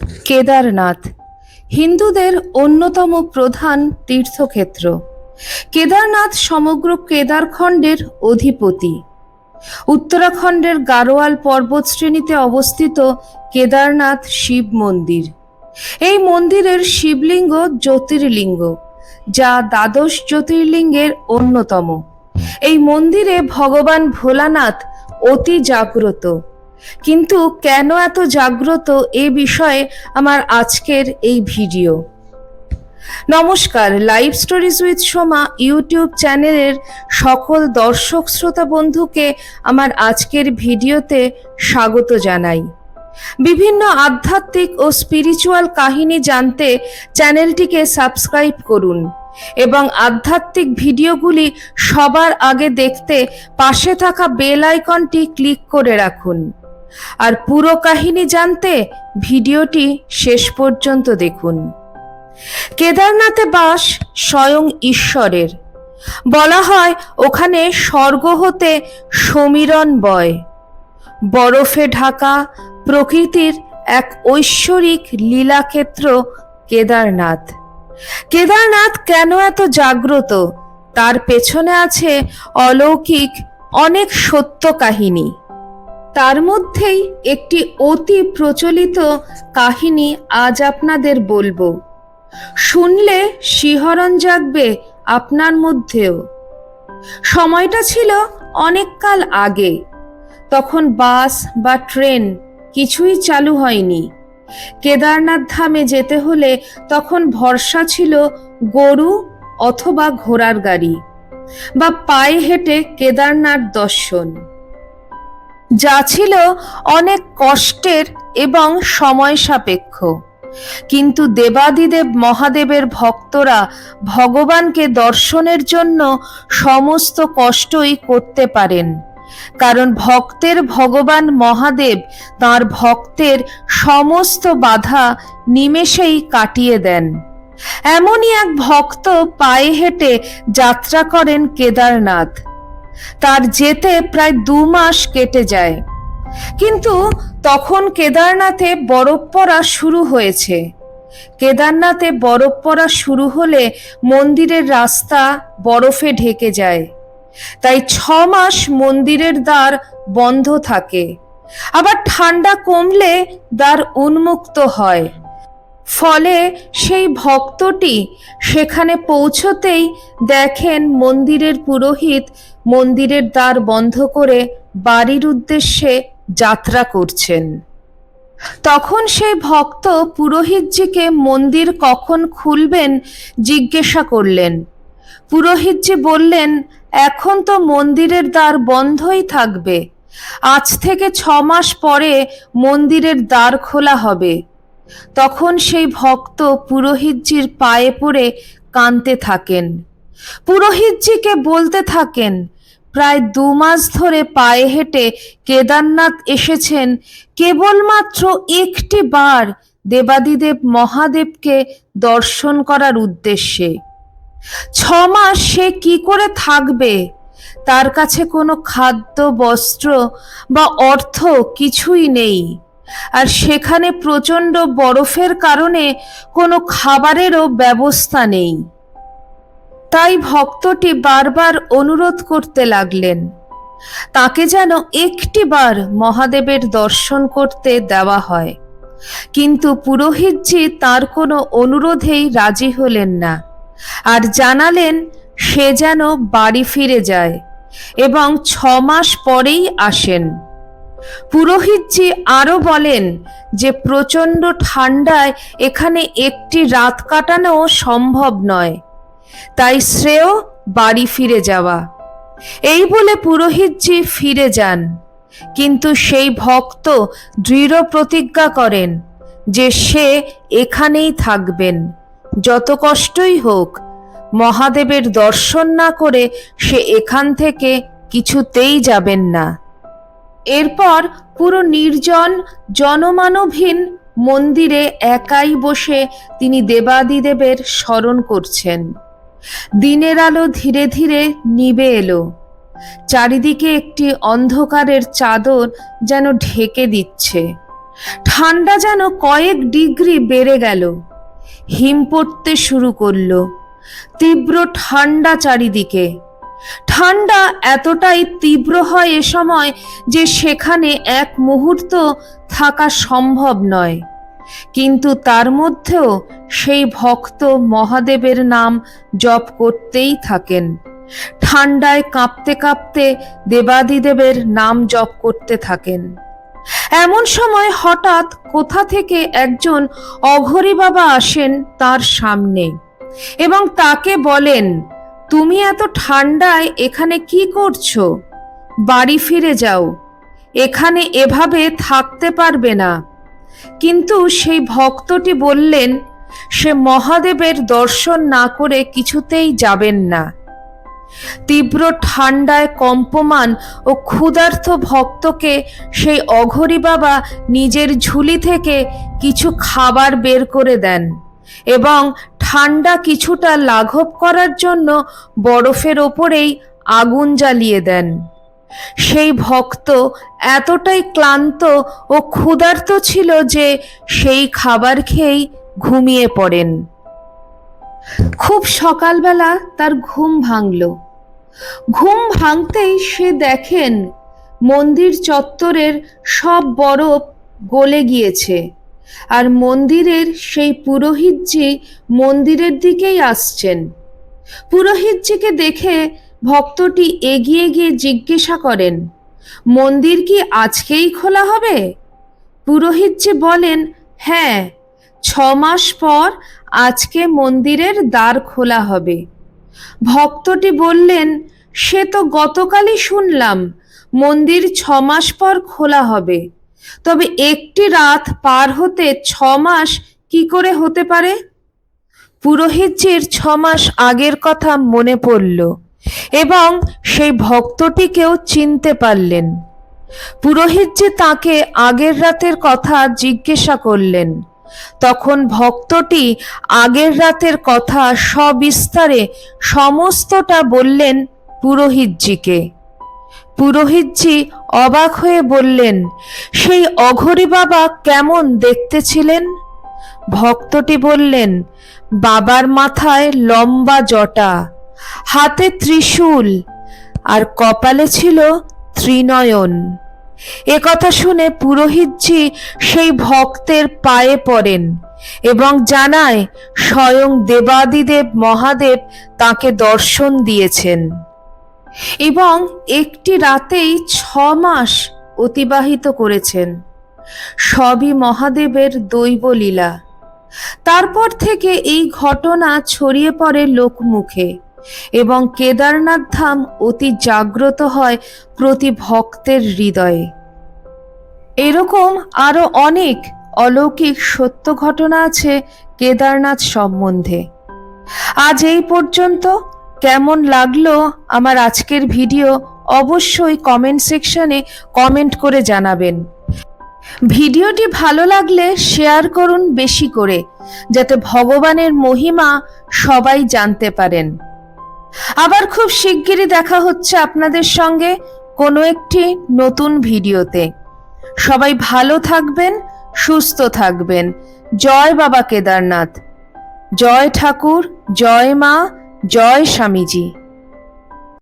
কেদারনাথ, হিন্দুদের অন্যতম প্রধান তীর্থক্ষেত্র। কেদারনাথ সমগ্র কেদারখণ্ডের অধিপতি। উত্তরাখণ্ডের গারোয়াল পর্বতশ্রেণীতে অবস্থিত কেদারনাথ শিব মন্দির। এই মন্দিরের শিবলিঙ্গ জ্যোতির্লিঙ্গ, যা দ্বাদশ জ্যোতির্লিঙ্গের অন্যতম। এই মন্দিরে ভগবান ভোলানাথ অতি জাগ্রত। কিন্তু কেন এত জাগ্রত এ বিষয়ে আমার আজকের এই ভিডিও? নমস্কার live stories with Soma YouTube চ্যানেলের সকল দর্শক শ্রোতা বন্ধুকে আমার আজকের ভিডিওতে স্বাগত জানাই। বিভিন্ন আধ্যাত্মিক ও স্পিরিচুয়াল কাহিনী জানতে চ্যানেলটিকে সাবস্ক্রাইব করুন এবং আধ্যাত্মিক ভিডিওগুলি সবার আগে দেখতে পাশে থাকা বেল আইকনটি ক্লিক করে রাখুন। আর পুরো কাহিনী জানতে ভিডিওটি শেষ পর্যন্ত দেখুন। কেদারনাথে বাস স্বয়ং ঈশ্বরের। বলা হয়, ওখানে স্বর্গ হতে সমীরণ বয়। বরফে ঢাকা প্রকৃতির এক ঐশ্বরিক লীলাক্ষেত্র কেদারনাথ। কেদারনাথ কেন এত জাগ্রত? তার পেছনে আছে অলৌকিক অনেক সত্য কাহিনী। তার মধ্যেই একটি অতি প্রচলিত কাহিনী আজ আপনাদের বলব। শুনলে শিহরণ জাগবে আপনার মধ্যেও। সময়টা ছিল অনেক কাল আগে। তখন বাস বা ট্রেন কিছুই চালু হয়নি। কেদারনাথ ধামে যেতে হলে তখন ভরসা ছিল গরু অথবা ঘোড়ার গাড়ি বা পায়ে হেঁটে কেদারনাথ দর্শন। যা ছিল অনেক কষ্টের এবং সময় সাপেক্ষ। কিন্তু দেবাদিদেব মহাদেবের ভক্তরা ভগবানকে দর্শনের জন্য সমস্ত কষ্টই করতে পারেন। কারণ ভক্তের ভগবান মহাদেব তার ভক্তের সমস্ত বাধা নিমেষেই কাটিয়ে দেন। এমনই এক ভক্ত পায়ে হেঁটে যাত্রা করেন কেদারনাথ। তার যেতে প্রায় দু মাস কেটে যায়। কিন্তু তখন কেদারনাথে বরফ পড়া শুরু হয়েছে। কেদারনাথে বরফ পড়া শুরু হলে মন্দিরের রাস্তা বরফে ঢেকে যায়। তাই ছ মাস মন্দিরের দ্বার বন্ধ থাকে। আবার ঠান্ডা কমলে দ্বার উন্মুক্ত হয়। ফলে সেই ভক্তটি সেখানে পৌঁছতেই দেখেন মন্দিরের পুরোহিত মন্দিরের দ্বার বন্ধ করে বাড়ির উদ্দেশ্যে যাত্রা করছেন। তখন সেই ভক্ত পুরোহিতজিকে মন্দির কখন খুলবেন জিজ্ঞাসা করলেন। পুরোহিতজি বললেন, এখন তো মন্দিরের দ্বার বন্ধই থাকবে। আজ থেকে ছ মাস পরে মন্দিরের দ্বার খোলা হবে। তখন সেই ভক্ত পুরোহিতজির পায়ে পড়ে কাঁদতে থাকেন। পুরোহিতজিকে বলতে থাকেন, প্রায় দু মাস ধরে পায়ে হেঁটে কেদারনাথ এসেছেন। কেবলমাত্র একটি বার দেবাদিদেব মহাদেবকে দর্শন করার উদ্দেশ্যে। ছ মাস সে কি করে থাকবে? তার কাছে কোনো খাদ্য, বস্ত্র বা অর্থ কিছুই নেই। আর সেখানে প্রচণ্ড বরফের কারণে কোনো খাবারেরও ব্যবস্থা নেই। তাই ভক্তটি বারবার অনুরোধ করতে লাগলেন। তাকে যেন একটিবার মহাদেবের দর্শন করতে দেওয়া হয়। কিন্তু পুরোহিতজি তার কোনো অনুরোধেই রাজি হলেন না আর জানালেন সে যেন বাড়ি ফিরে যায় এবং ছ মাস পরেই আসেন। পুরোহিতজি আরও বলেন যে প্রচণ্ড ঠান্ডায় এখানে একটি রাত কাটানো সম্ভব নয়। তাই শ্রেয় বাড়ি ফিরে যাওয়া। এই বলে পুরোহিতজি ফিরে যান। কিন্তু সেই ভক্ত দৃঢ় প্রতিজ্ঞা করেন যে সে এখানেই থাকবেন। যত কষ্টই হোক, মহাদেবের দর্শন না করে সে এখান থেকে কিছুতেই যাবেন না। এরপর পুরো নির্জন, জনমানবহীন মন্দিরে একাই বসে তিনি দেবাদিদেবের স্মরণ করছেন। দিনের আলো ধীরে ধীরে নিবে এলো। চারিদিকে একটি অন্ধকারের চাদর যেন ঢেকে দিচ্ছে। ঠান্ডা যেন কয়েক ডিগ্রি বেড়ে গেল। হিম পড়তে শুরু করল। তীব্র ঠান্ডা চারিদিকে। ঠান্ডা এতটাই তীব্র হয় এ সময় যে সেখানে এক মুহূর্ত থাকা সম্ভব নয়। কিন্তু তার মধ্যেও সেই ভক্ত মহাদেবের নাম জপ করতেই থাকেন। ঠান্ডায় কাঁপতে কাঁপতে দেবাদিদেবের নাম জপ করতে থাকেন। এমন সময় হঠাৎ কোথা থেকে একজন অঘরী বাবা আসেন তার সামনে এবং তাকে বলেন তুমি এত ঠান্ডায় এখানে কি করছ? বাড়ি ফিরে যাও। এখানে এভাবে থাকতে পারবে না। কিন্তু সেই ভক্তটি বললেন, সে মহাদেবের দর্শন না করে কিছুতেই যাবেন না। তীব্র ঠান্ডায় কম্পমান ও ক্ষুধার্ত ভক্তকে সেই অঘরী বাবা নিজের ঝুলি থেকে কিছু খাবার বের করে দেন। এবং ঠান্ডা কিছুটা লাঘব করার জন্য বরফের ওপরেই আগুন জ্বালিয়ে দেন। সেই ভক্ত এতটাই ক্লান্ত ও ক্ষুধার্ত ছিল যে সেই খাবার খেয়েই ঘুমিয়ে পড়েন। খুব সকালবেলা তার ঘুম ভাঙল। ঘুম ভাঙতেই সে দেখেন মন্দির চত্বরের সব বরফ গলে গিয়েছে। আর মন্দিরের সেই পুরোহিতজি মন্দিরের দিকেই আসছেন। পুরোহিতজিকে দেখে ভক্তটি এগিয়ে গিয়ে জিজ্ঞাসা করেন, মন্দির কি আজকেই খোলা হবে? পুরোহিতজি বলেন হ্যাঁ ছ মাস পর আজকে মন্দিরের দ্বার খোলা হবে। ভক্তটি বললেন, সে তো গতকালই শুনলাম, মন্দির ছ মাস পর খোলা হবে। তবে একটি রাত পার হতে ছ মাস কি করে হতে পারে? পুরোহিতজির ছ মাস আগের কথা মনে পড়ল এবং সেই ভক্তটিকেও চিনতে পারলেন। পুরোহিতজি তাকে আগের রাতের কথা জিজ্ঞাসা করলেন। তখন ভক্তটি আগের রাতের কথা সবিস্তারে সমস্তটা বললেন পুরোহিতজিকে। পুরোহিতজি অবাক হয়ে বললেন, সেই অঘরী বাবা কেমন দেখতে ছিলেন ভক্তটি বললেন, বাবার মাথায় লম্বা জটা, হাতে ত্রিশূল, আর কপালে ছিল ত্রিনয়ন। এ কথা শুনে পুরোহিতজি সেই ভক্তের পায়ে পড়েন এবং জানায়, স্বয়ং দেবাদিদেব মহাদেব তাকে দর্শন দিয়েছেন। এবং একটি রাতেই ছ মাস অতিবাহিত করেছেন। সবই মহাদেবের দৈব লীলা তারপর থেকে এই ঘটনা ছড়িয়ে পড়ে লোকমুখে এবং কেদারনাথ ধাম অতি জাগ্রত হয় প্রতি ভক্তের হৃদয়ে। এরকম আরও অনেক অলৌকিক সত্য ঘটনা আছে কেদারনাথ সম্বন্ধে। আজ এই পর্যন্ত কেমন লাগল আমার আজকের ভিডিও অবশ্যই কমেন্ট সেকশনে কমেন্ট করে জানাবেন। ভিডিওটি ভালো লাগলে শেয়ার করুন বেশি করে, যাতে ভগবানের মহিমা সবাই জানতে পারেন। আবার খুব শিগগিরই দেখা হচ্ছে আপনাদের সঙ্গে কোনো একটি নতুন ভিডিওতে। সবাই ভালো থাকবেন, সুস্থ থাকবেন। জয় বাবা কেদারনাথ। জয় ঠাকুর, জয় মা জয় স্বামীজি।